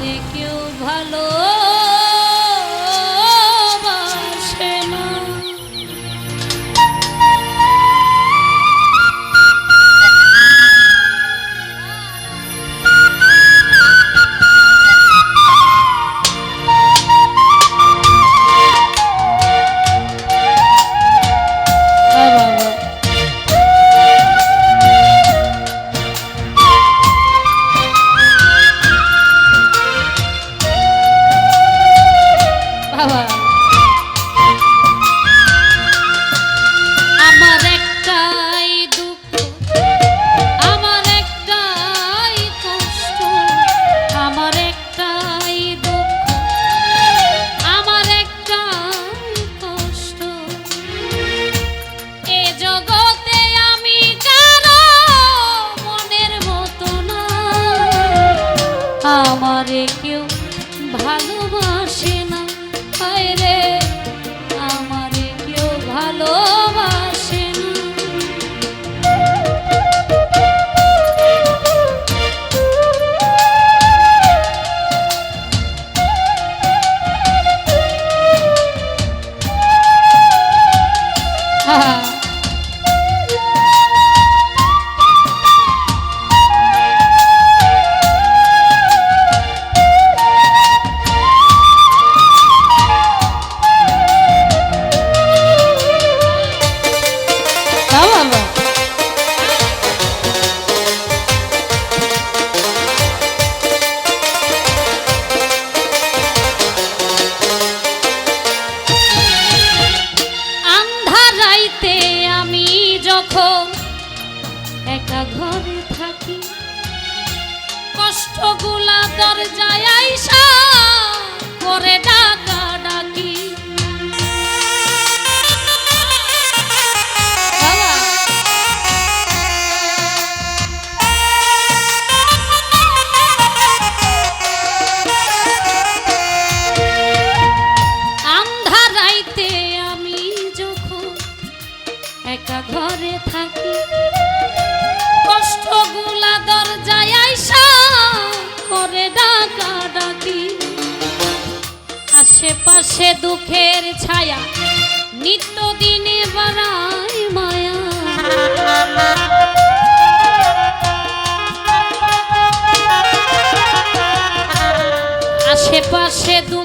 যে কেউ ভালো আমারে বাবা আন্ধারাইতে আমি যখন একা ঘরে থাকি কষ্টগুলা দরজায় আইসা সে দুঃখের ছায়া নিত্য দিনে বাড়ায় মায়া। আশেপাশে দু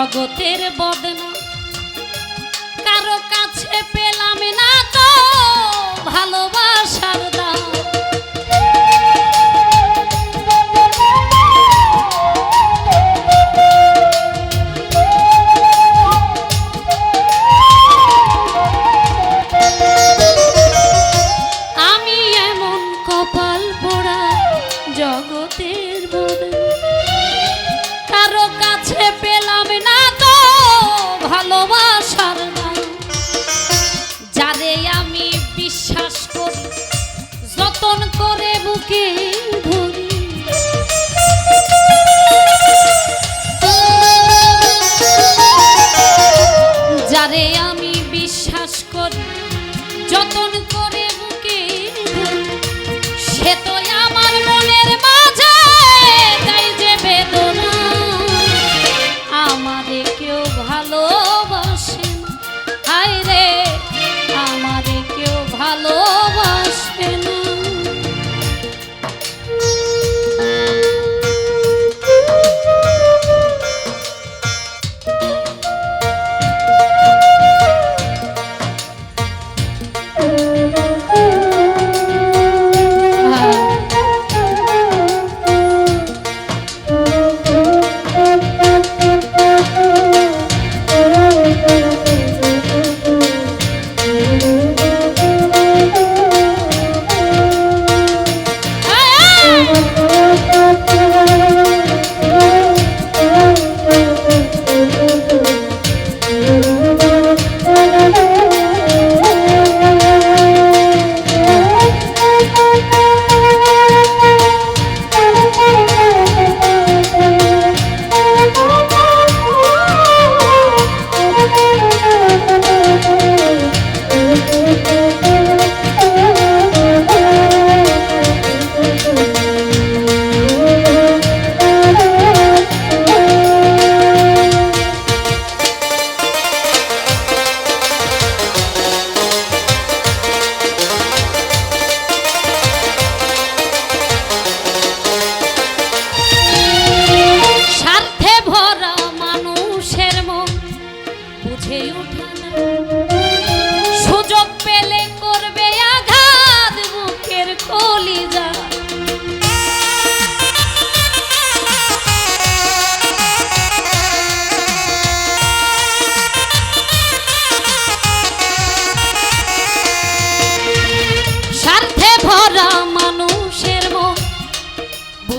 জগতের বদন que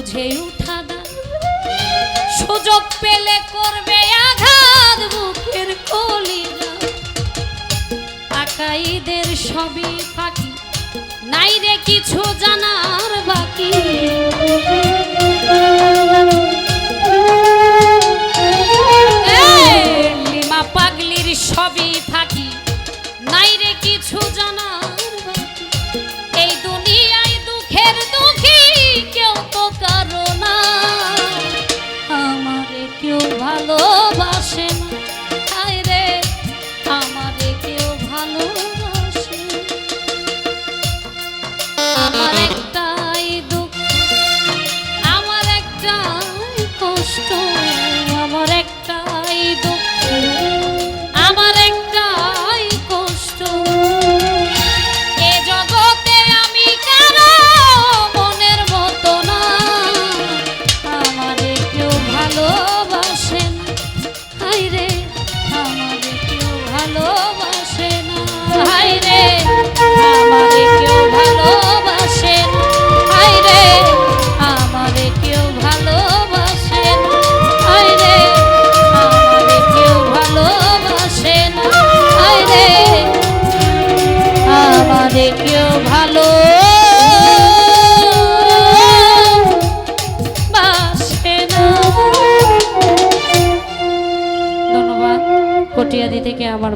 বুঝে উঠা না সুযোগ পেলে করবে আঘাত বুকের কলিরা আকাইদের সবই ফাঁকি, নাই রে কিছু জানার বাকি।